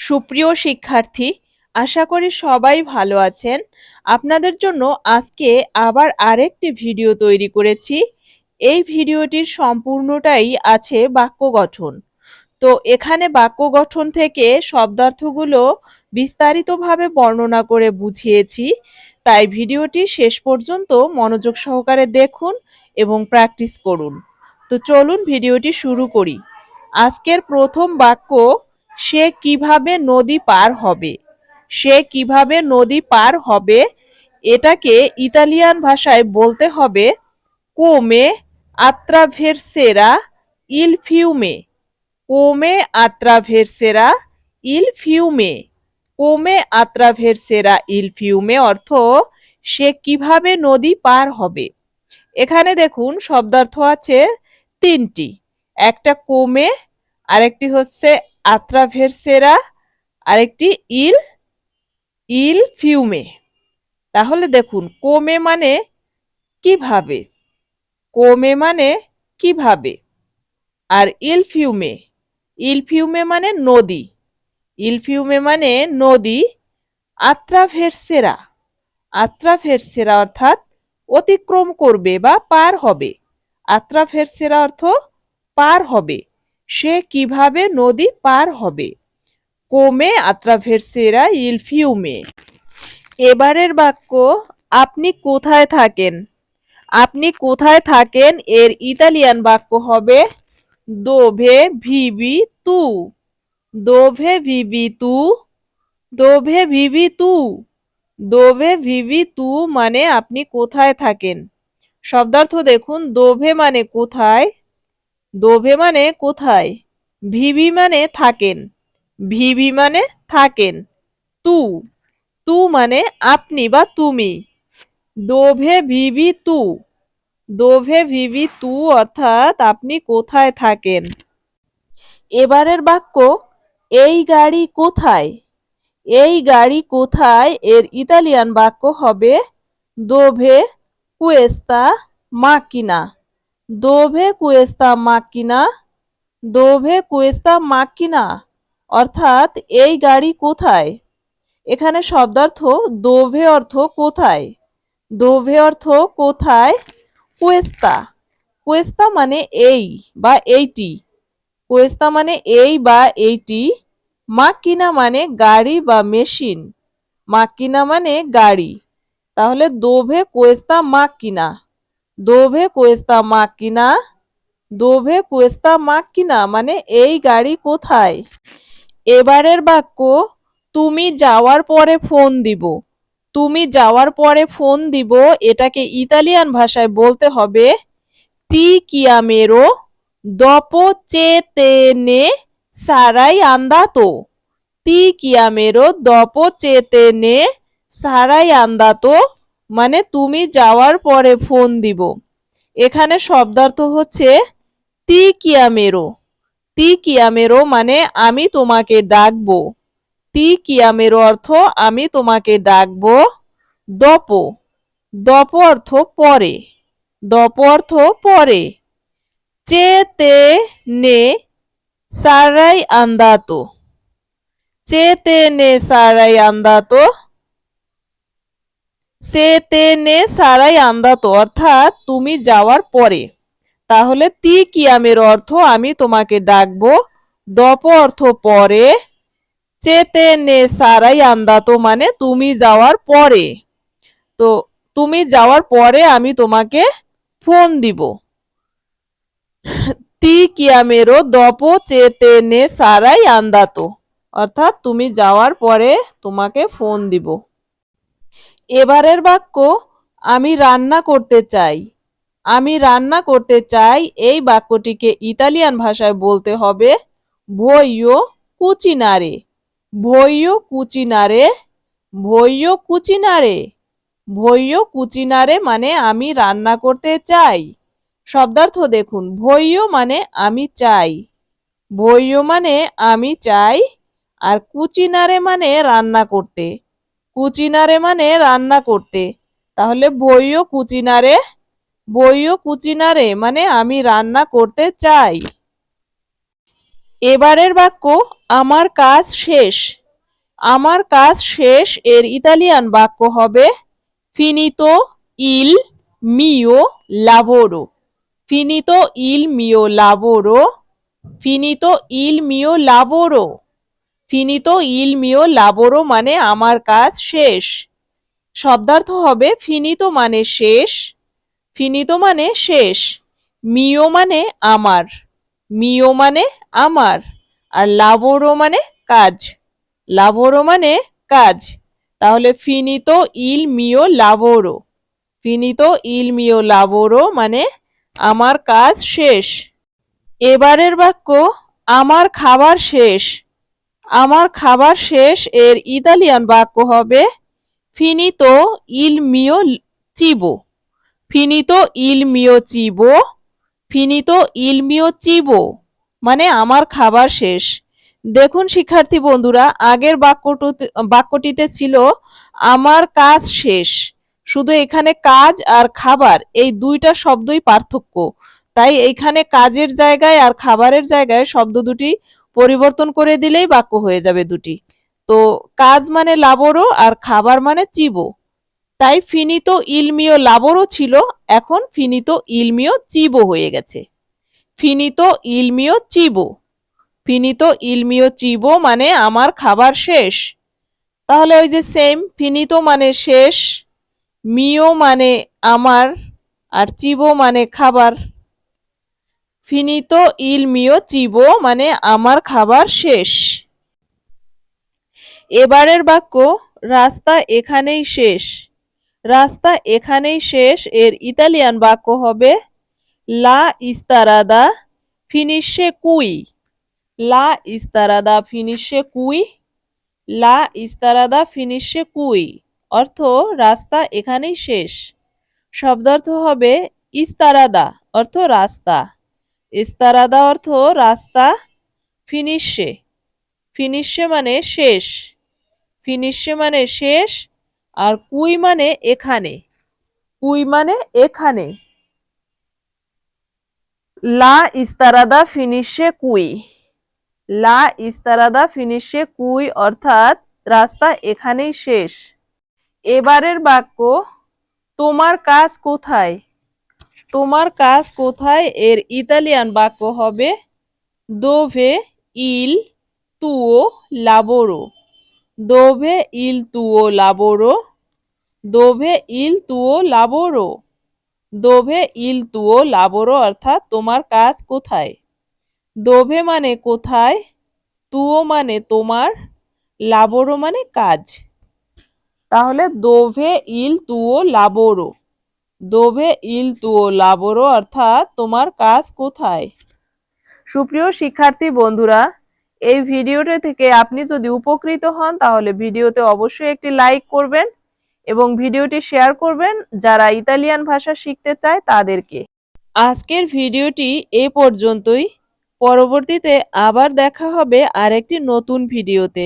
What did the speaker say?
সুপ্রিয় শিক্ষার্থী, আশা করি সবাই ভালো আছেন। আপনাদের জন্য আজকে আবার আরেকটি ভিডিও তৈরি করেছি। এই ভিডিওটির সম্পূর্ণটাই আছে বাক্য গঠন। তো এখানে বাক্য গঠন থেকে শব্দার্থগুলো বিস্তারিতভাবে বর্ণনা করে বুঝিয়েছি। তাই ভিডিওটি শেষ পর্যন্ত মনোযোগ সহকারে দেখুন এবং প্র্যাকটিস করুন। তো চলুন ভিডিওটি শুরু করি। আজকের প্রথম বাক্য সে কীভাবে নদী পার হবে? সে কীভাবে নদী পার হবে? এটাকে ইতালিয়ান ভাষায় বলতে হবে, কোমে আত্রাভেরসেরা ইল ফিউমে। কোমে আত্রাভেরসেরা ইল ফিউমে। কোমে আত্রাভেরসেরা ইল ফিউমে অর্থ, সে কীভাবে নদী পার হবে? এখানে দেখুন শব্দার্থ আছে তিনটি, একটা কোমে, আরেকটি হচ্ছে আত্রাভেরসেরা আরেকটি ইল ইল ফিউমে। তাহলে দেখুন, কোমে মানে কীভাবে? কোমে মানে কীভাবে? আর ইল ফিউমে ইল ফিউমে মানে নদী। ইল ফিউমে মানে নদী আত্রাভেরসেরা আত্রাভেরসেরা অর্থাৎ অতিক্রম করবে বা পার হবে। আত্রাভেরসেরা অর্থ পার হবে। সে কীভাবে নদী পার হবে? কোমে আত্রাভেরসেরা ইল ফিউমে। এবারের বাক্য, আপনি কোথায় থাকেন? আপনি কোথায় থাকেন? এর ইতালিয়ান বাক্য হবে, দোভে ভিবি তু। দোভে ভিবি তু। দোভে ভিবি তু। দোভে ভিবি তু মানে আপনি কোথায় থাকেন? শব্দার্থ দেখুন, দোভে মানে কোথায়? দোভে মানে কোথায়? ভিবি মানে থাকেন। ভিবি মানে থাকেন। তু। তু মানে আপনি বা তুমি। দোভে ভিবি তু। দোভে ভিবি তু অর্থাৎ আপনি কোথায় থাকেন। এবারের বাক্য, এই গাড়ি কোথায়? এই গাড়ি কোথায়? এর ইতালিয়ান বাক্য হবে, দোভে, কুয়েস্তা, মাকিনা। দোভে কুয়েস্তা মাকিনা দোভে কুয়েস্তা মাকিনা অর্থাৎ এই গাড়ি কোথায়? এখানে শব্দার্থ দোভে অর্থ কোথায়? দোভে অর্থ কোথায়? কুয়েস্তা। কুয়েস্তা মানে এই বা এইটি। কুয়েস্তা মানে এই বা এইটি। মাকিনা মানে গাড়ি বা মেশিন। মাকিনা মানে গাড়ি। তাহলে দোভে কোয়েস্তা মাকিনা দোভে কোয়েস্তা মাকিনা, দোভে কোয়েস্তা মাকিনা মানে এই গাড়ি কোথায়? এবারের বাক্য, তুমি যাওয়ার পরে ফোন দিব। তুমি যাওয়ার পরে ফোন দিব, এটাকে ইতালিয়ান ভাষায় বলতে হবে, তি কিয়ামেরো দপো চেতেনে সারাই আন্দাতো। তি কিয়ামেরো দপো চেতেনে সারাই আন্দাতো। মানে তুমি যাওয়ার পরে ফোন দিব। এখানে শব্দার্থ হচ্ছে, তি কিয়ামেরো। তি কিয়ামেরো মানে আমি তোমাকে ডাকবো। তি কিয়ামেরো অর্থ, আমি তোমাকে ডাকবো। দপ। দপ অর্থ, পরে। দপ অর্থ, পরে। চে তে নে সারাই আন্দাতো। চেতে নে সারাই আন্দাতো। সেতে নে সারাই আন্দাতো, অর্থাৎ তুমি যাওয়ার পরে। তাহলে তি কিয়ামের অর্থ আমি তোমাকে ডাকবো। দপ অর্থ পরে চেতে নে সারাই আন্দাতো মানে তুমি যাওয়ার পরে। তো তুমি যাওয়ার পরে আমি তোমাকে ফোন দিব। তি কিয়ামেরো দপ চেতে নে সারাই আন্দাতো, অর্থাৎ তুমি যাওয়ার পরে তোমাকে ফোন দিব। এবারের বাক্য, আমি রান্না করতে চাই। আমি রান্না করতে চাই, এই বাক্যটিকে ইতালিয়ান ভাষায় বলতে হবে ভইও কুচিনারে। ভইও কুচিনারে? ভইও কুচিনারে। ভইও কুচিনারে মানে আমি রান্না করতে চাই। শব্দার্থ দেখুন ভইও মানে আমি চাই। ভইও মানে আমি চাই। আর কুচিনারে মানে রান্না করতে। কুচিনারে মানে রান্না করতে। তাহলে বইও কুচিনারে বইও কুচিনারে মানে আমি রান্না করতে চাই। এবারের বাক্য, আমার কাজ শেষ। আমার কাজ শেষ এর ইতালিয়ান বাক্য হবে ফিনিতো ইল মিও লাভোরো ফিনিতো ইল মিও লাভোরো ফিনিতো ইল মিও লাভোরো ফিনিতো ইল মিও লাবোরো মানে আমার কাজ শেষ। শব্দার্থ হবে ফিনিতো মানে শেষ ফিনিতো মানে শেষ, মিও মানে আমার, মিও মানে আমার, আর লাবোরো মানে কাজ, লাবোরো মানে কাজ। তাহলে ফিনিতো ইল মিও লাবোরো ফিনিতো ইল মিও লাবোরো মানে আমার কাজ শেষ। এবারের বাক্য, আমার খাবার শেষ আমার খাবার শেষ, এর ইতালিয়ান বাক্য হবে ফিনিতো ইল মিও চিবো ফিনিতো ইল মিও চিবো ফিনিতো ইল মিও চিবো মানে আমার খাবার শেষ। দেখুন শিক্ষার্থী বন্ধুরা, আগের বাক্যটিতে বাক্যটিতে ছিল, আমার কাজ শেষ। শুধু এখানে কাজ আর খাবার, এই দুইটা শব্দই পার্থক্য। তাই এইখানে কাজের জায়গায় আর খাবারের জায়গায় শব্দ দুটি পরিবর্তন করে দিলেই বাক্য হয়ে যাবে দুটি। তো কাজ মানে লাবরো আর খাবার মানে চিবো। তাই ফিনিতো ইলমিও লাবরো ছিল, এখন ফিনিতো ইলমিও চিবো হয়ে গেছে। ফিনিতো ইলমিও চিবো। ফিনিতো ইলমিও চিবো মানে আমার খাবার শেষ। তাহলে ওই যে সেম ফিনিতো মানে শেষ, মিও মানে আমার, আর চিবো মানে খাবার। ফিনিতো ইল মিও চিবো মানে আমার খাবার শেষ। এবারের বাক্য, রাস্তা এখানেই শেষ। রাস্তা এখানেই শেষ, এর ইতালিয়ান বাক্য হবে, লা ইস্তারাদা ফিনিশে কুই। লা ইস্তারাদা ফিনিশে কুই, লা ইস্তারাদা ফিনিশে কুই। অর্থ, রাস্তা এখানেই শেষ। শব্দার্থ হবে, ইস্তারাদা। অর্থ, রাস্তা। ইস্তারাদা অর্থ রাস্তা, ফিনিশে। ফিনিশে মানে শেষ। ফিনিশে মানে শেষ, আর কুই মানে এখানে। কুই মানে এখানে। লা ইস্তারাদা ফিনিশে কুই। লা ইস্তারাদা ফিনিশে কুই অর্থাৎ রাস্তা এখানেই শেষ। এবারের বাক্য, তোমার কাজ কোথায়? তোমার কাজ কোথায়? এর ইতালিয়ান বাক্য হবে, দোভে ইল তুও লাবোরো। দোভে ইল তুও লাবোরো? দোভে ইল তুও লাবোরো। দোভে ইল তুও লাবোরো অর্থাৎ তোমার কাজ কোথায়? দোভে মানে কোথায়? তুও মানে তোমার। লাবোরো মানে কাজ। তাহলে দোভে ইল তুও লাবোরো। দোভে ইল তুও লাবোরো অর্থাৎ তোমার কাজ কোথায়? সুপ্রিয় শিক্ষার্থী বন্ধুরা এই ভিডিওটি থেকে আপনি যদি উপকৃত হন তাহলে ভিডিওতে অবশ্যই একটি লাইক করবেন এবং ভিডিওটি শেয়ার করবেন যারা ইতালিয়ান ভাষা শিখতে চায় তাদেরকে। আজকের ভিডিওটি এ পর্যন্তই। পরবর্তীতে আবার দেখা হবে আরেকটি নতুন ভিডিওতে।